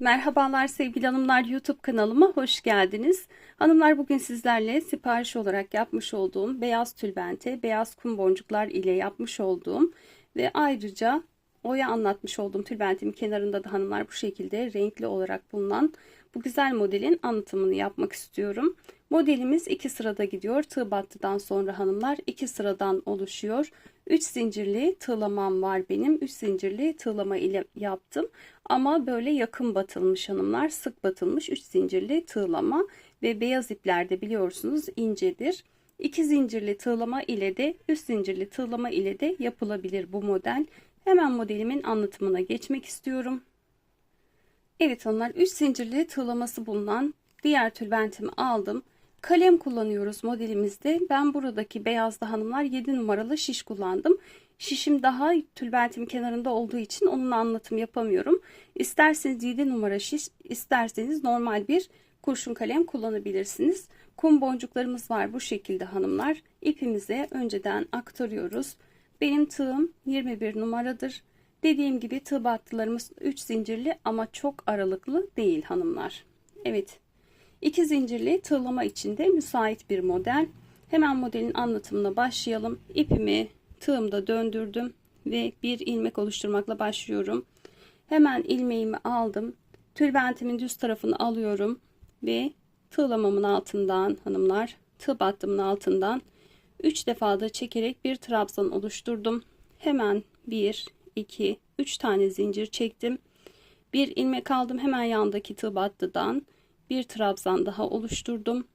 Merhabalar sevgili hanımlar YouTube kanalıma hoş geldiniz. Hanımlar bugün sizlerle sipariş olarak yapmış olduğum beyaz tülbente, beyaz kum boncuklar ile yapmış olduğum ve ayrıca oya anlatmış olduğum tülbentimin kenarında da hanımlar bu şekilde renkli olarak bulunan bu güzel modelin anlatımını yapmak istiyorum. Modelimiz iki sırada gidiyor. Tığ battıdan sonra hanımlar iki sıradan oluşuyor. 3 zincirli tığlamam var benim. 3 zincirli tığlama ile yaptım. Ama böyle yakın batılmış hanımlar. Sık batılmış 3 zincirli tığlama ve beyaz iplerde biliyorsunuz incedir. 2 zincirli tığlama ile de 3 zincirli tığlama ile de yapılabilir bu model. Hemen modelimin anlatımına geçmek istiyorum. Evet hanımlar 3 zincirli tığlaması bulunan diğer tülbentimi aldım. Kalem kullanıyoruz modelimizde. Ben buradaki beyazda hanımlar 7 numaralı şiş kullandım. Şişim daha tülbentim kenarında olduğu için onun anlatım yapamıyorum. İsterseniz 7 numara şiş, isterseniz normal bir kurşun kalem kullanabilirsiniz. Kum boncuklarımız var bu şekilde hanımlar. İpimize önceden aktarıyoruz. Benim tığım 21 numaradır. Dediğim gibi tığ battılarımız 3 zincirli ama çok aralıklı değil hanımlar. Evet. 2 zincirli tığlama içinde müsait bir model. Hemen modelin anlatımına başlayalım. İpimi tığımda döndürdüm ve bir ilmek oluşturmakla başlıyorum. Hemen ilmeğimi aldım. Tülbentimin düz tarafını alıyorum ve tığlamamın altından hanımlar tığ battımın altından 3 defada çekerek bir trabzan oluşturdum. Hemen 1 2 3 tane zincir çektim. Bir ilmek aldım hemen yandaki tığ battıdan bir trabzan daha oluşturdum.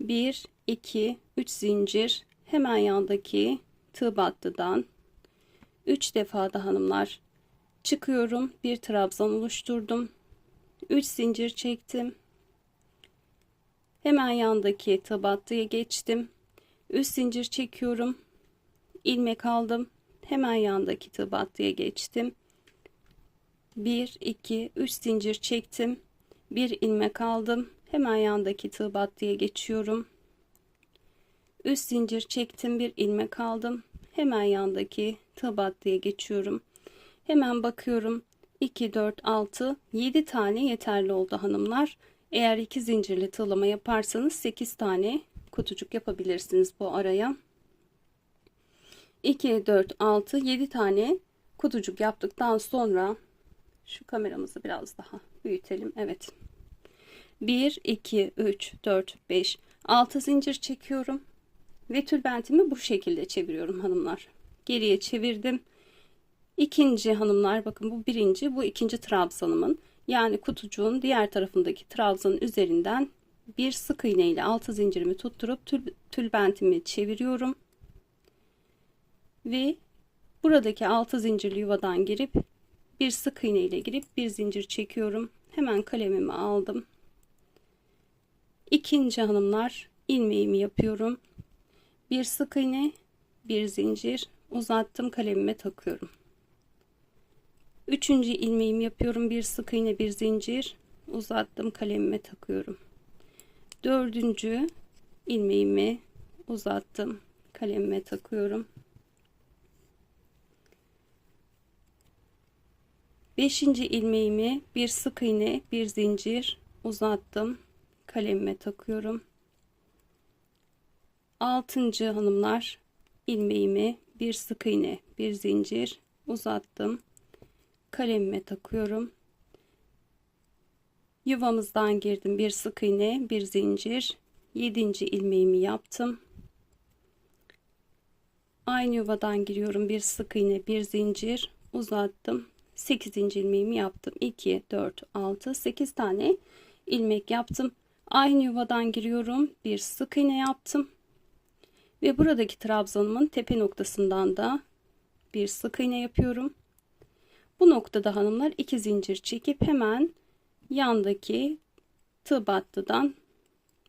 1 2 3 zincir hemen yandaki tığ battıdan 3 defa da hanımlar çıkıyorum. Bir trabzan oluşturdum. 3 zincir çektim. Hemen yandaki tığ battıya geçtim. 3 zincir çekiyorum. ilmek aldım. Hemen yandaki tığ battıya geçtim. 1 2 3 zincir çektim. Bir ilmek aldım. Hemen yandaki tığ battıya geçiyorum. 3 zincir çektim. Bir ilmek aldım. Hemen yandaki tığ battıya geçiyorum. Hemen bakıyorum. 2 4 6 7 tane yeterli oldu hanımlar. Eğer 2 zincirli tığlama yaparsanız 8 tane kutucuk yapabilirsiniz bu araya. 2 4 6 7 tane kutucuk yaptıktan sonra şu kameramızı biraz daha büyütelim. Evet. 1 2 3 4 5 6 zincir çekiyorum ve tülbentimi bu şekilde çeviriyorum hanımlar. Geriye çevirdim. İkinci hanımlar bakın bu birinci bu ikinci trabzanımın yani kutucuğun diğer tarafındaki trabzanın üzerinden bir sık iğne ile altı zincirimi tutturup tül, tülbentimi çeviriyorum. Ve buradaki altı zincirli yuvadan girip bir sık iğne ile girip bir zincir çekiyorum. Hemen kalemimi aldım. İkinci hanımlar ilmeğimi yapıyorum. Bir sık iğne, bir zincir uzattım kalemime takıyorum. Üçüncü ilmeğimi yapıyorum. Bir sık iğne, bir zincir uzattım kalemime takıyorum. Dördüncü ilmeğimi uzattım kalemime takıyorum. Beşinci ilmeğimi bir sık iğne, bir zincir uzattım. Kalemime takıyorum. Altıncı hanımlar ilmeğimi bir sık iğne bir zincir uzattım. Kalemime takıyorum. Yuvamızdan girdim. Bir sık iğne bir zincir. Yedinci ilmeğimi yaptım. Aynı yuvadan giriyorum. Bir sık iğne bir zincir uzattım 8. ilmeğimi yaptım 2 4 6 8 tane ilmek yaptım aynı yuvadan giriyorum bir sık iğne yaptım ve buradaki trabzanımın tepe noktasından da bir sık iğne yapıyorum. Bu noktada hanımlar iki zincir çekip hemen yandaki tığ battıdan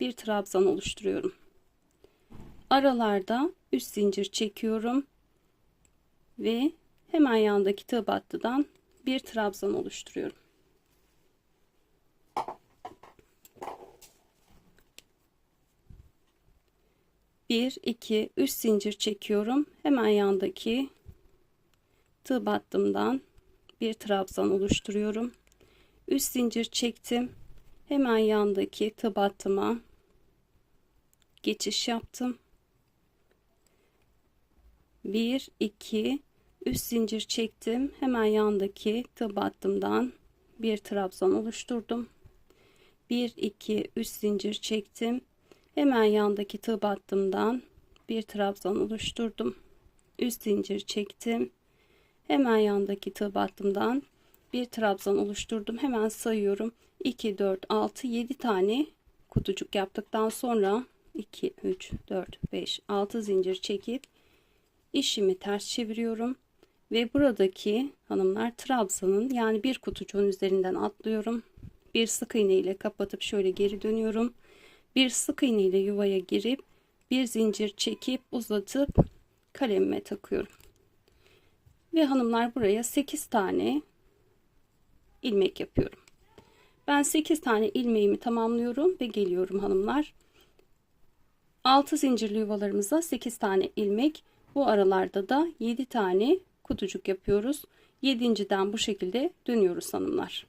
bir trabzan oluşturuyorum. Aralarda 3 zincir çekiyorum ve hemen yandaki tığ battıdan bir trabzan oluşturuyorum. 1 2 3 zincir çekiyorum hemen yandaki tığ battımdan bir trabzan oluşturuyorum Üst zincir çektim. Hemen yandaki tığ battıma geçiş yaptım. 1 2 üst zincir çektim. Hemen yandaki tığ battımdan bir trabzan oluşturdum. 1 2 üst zincir çektim. Hemen yandaki tığ battımdan bir trabzan oluşturdum. Üst zincir çektim. Hemen yandaki tığ battımdan bir trabzan oluşturdum. Hemen sayıyorum. 2 4 6 7 tane kutucuk yaptıktan sonra 2 3 4 5 6 zincir çekip işimi ters çeviriyorum ve buradaki hanımlar trabzanın yani bir kutucuğun üzerinden atlıyorum. Bir sık iğne ile kapatıp şöyle geri dönüyorum. Bir sık iğne ile yuvaya girip bir zincir çekip uzatıp kalemime takıyorum. Ve hanımlar buraya 8 tane ilmek yapıyorum. Ben 8 tane ilmeğimi tamamlıyorum ve geliyorum hanımlar. 6 zincirli yuvalarımıza 8 tane ilmek. Bu aralarda da 7 tane kutucuk yapıyoruz. 7.den bu şekilde dönüyoruz hanımlar.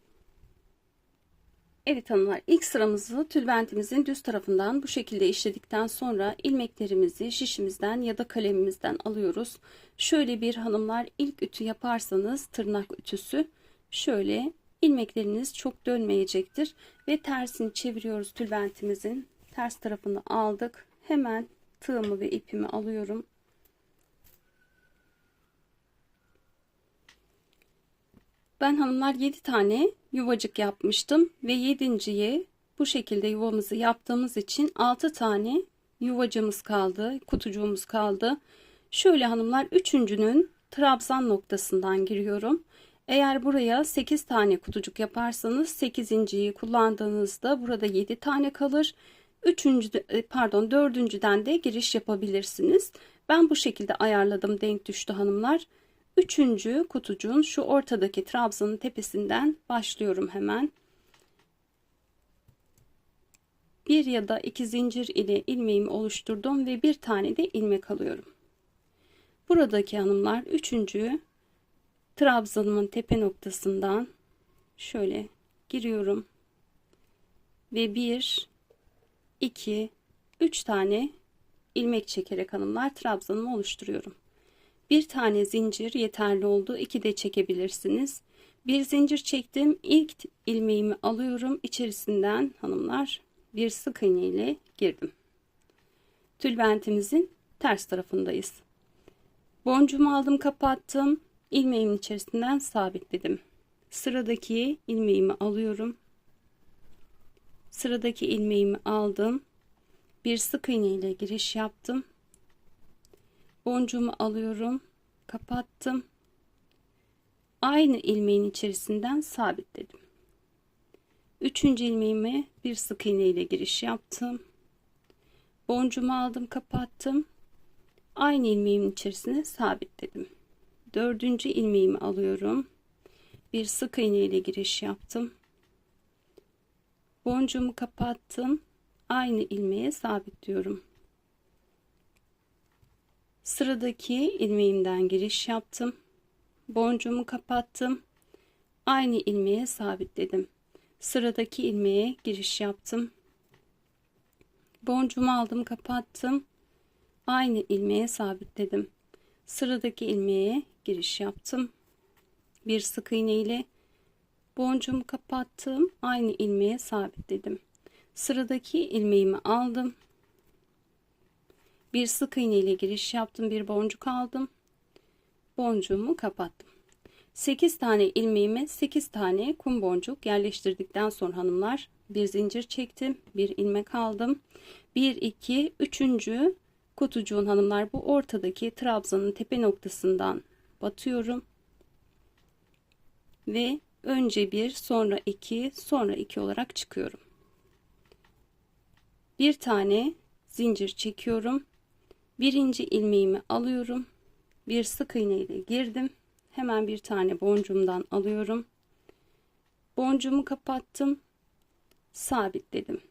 Evet hanımlar ilk sıramızı tülbentimizin düz tarafından bu şekilde işledikten sonra ilmeklerimizi şişimizden ya da kalemimizden alıyoruz. Şöyle bir hanımlar ilk ütü yaparsanız tırnak ütüsü şöyle ilmekleriniz çok dönmeyecektir ve tersini çeviriyoruz tülbentimizin ters tarafını aldık hemen tığımı ve ipimi alıyorum ben hanımlar 7 tane yuvacık yapmıştım ve 7.ye bu şekilde yuvamızı yaptığımız için 6 tane yuvacımız kaldı kutucuğumuz kaldı şöyle hanımlar üçüncünün trabzan noktasından giriyorum eğer buraya 8 tane kutucuk yaparsanız 8.yi kullandığınızda burada 7 tane kalır. 3. E, pardon 4.den de giriş yapabilirsiniz. Ben bu şekilde ayarladım denk düştü hanımlar. 3. kutucuğun şu ortadaki trabzanın tepesinden başlıyorum hemen. Bir ya da iki zincir ile ilmeğimi oluşturdum ve bir tane de ilmek alıyorum. Buradaki hanımlar üçüncü trabzanımın tepe noktasından şöyle giriyorum ve 1 2 3 tane ilmek çekerek hanımlar trabzanımı oluşturuyorum. Bir tane zincir yeterli oldu. İki de çekebilirsiniz. Bir zincir çektim. İlk ilmeğimi alıyorum. İçerisinden hanımlar bir sık iğne ile girdim. Tülbentimizin ters tarafındayız. Boncuğumu aldım, kapattım ilmeğimin içerisinden sabitledim. Sıradaki ilmeğimi alıyorum. Sıradaki ilmeğimi aldım. Bir sık iğne ile giriş yaptım. Boncuğumu alıyorum. Kapattım. Aynı ilmeğin içerisinden sabitledim. Üçüncü ilmeğime bir sık iğne ile giriş yaptım. Boncuğumu aldım, kapattım. Aynı ilmeğimin içerisine sabitledim dördüncü ilmeğimi alıyorum bir sık iğne ile giriş yaptım boncuğumu kapattım aynı ilmeğe sabitliyorum sıradaki ilmeğimden giriş yaptım boncuğumu kapattım aynı ilmeğe sabitledim sıradaki ilmeğe giriş yaptım boncuğumu aldım kapattım aynı ilmeğe sabitledim sıradaki ilmeğe giriş yaptım. Bir sık iğne ile boncuğumu kapattım. Aynı ilmeğe sabitledim. Sıradaki ilmeğimi aldım. Bir sık iğne ile giriş yaptım. Bir boncuk aldım. Boncuğumu kapattım. 8 tane ilmeğime 8 tane kum boncuk yerleştirdikten sonra hanımlar bir zincir çektim. Bir ilmek aldım. 1 2 3. kutucuğun hanımlar bu ortadaki trabzanın tepe noktasından batıyorum. Ve önce bir sonra iki sonra iki olarak çıkıyorum. Bir tane zincir çekiyorum. Birinci ilmeğimi alıyorum. Bir sık iğne ile girdim. Hemen bir tane boncuğumdan alıyorum. Boncuğumu kapattım. Sabitledim.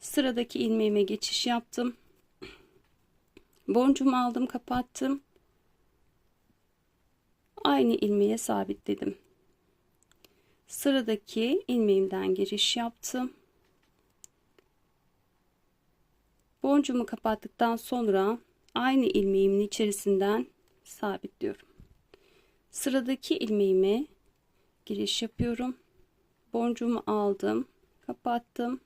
Sıradaki ilmeğime geçiş yaptım. Boncuğumu aldım, kapattım aynı ilmeğe sabitledim. Sıradaki ilmeğimden giriş yaptım. Boncuğumu kapattıktan sonra aynı ilmeğimin içerisinden sabitliyorum. Sıradaki ilmeğime giriş yapıyorum. Boncuğumu aldım, kapattım.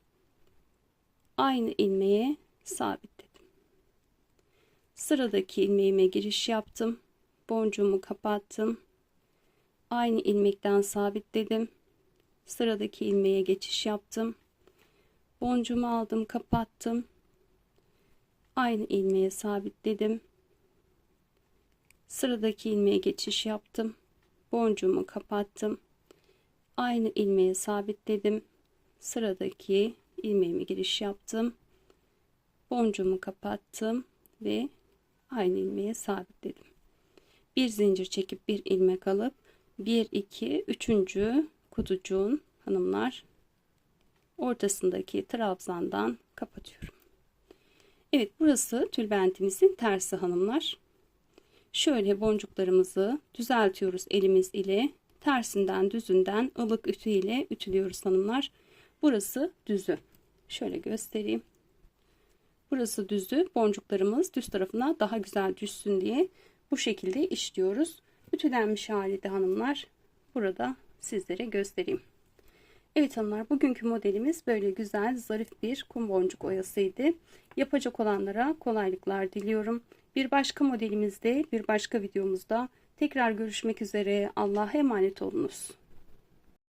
Aynı ilmeğe sabitledim. Sıradaki ilmeğime giriş yaptım. Boncuğumu kapattım. Aynı ilmekten sabitledim. Sıradaki ilmeğe geçiş yaptım. Boncuğumu aldım, kapattım. Aynı ilmeğe sabitledim. Sıradaki ilmeğe geçiş yaptım. Boncuğumu kapattım. Aynı ilmeğe sabitledim. Sıradaki ilmeğime giriş yaptım. Boncuğumu kapattım ve aynı ilmeğe sabitledim. Bir zincir çekip bir ilmek alıp 1 2 3. kutucuğun hanımlar ortasındaki trabzandan kapatıyorum. Evet burası tülbentimizin tersi hanımlar. Şöyle boncuklarımızı düzeltiyoruz elimiz ile. Tersinden düzünden ılık ütü ile ütülüyoruz hanımlar. Burası düzü. Şöyle göstereyim. Burası düzü. Boncuklarımız düz tarafına daha güzel düşsün diye bu şekilde işliyoruz. Ütülenmiş hali de hanımlar burada sizlere göstereyim. Evet hanımlar bugünkü modelimiz böyle güzel zarif bir kum boncuk oyasıydı. Yapacak olanlara kolaylıklar diliyorum. Bir başka modelimizde bir başka videomuzda tekrar görüşmek üzere. Allah'a emanet olunuz.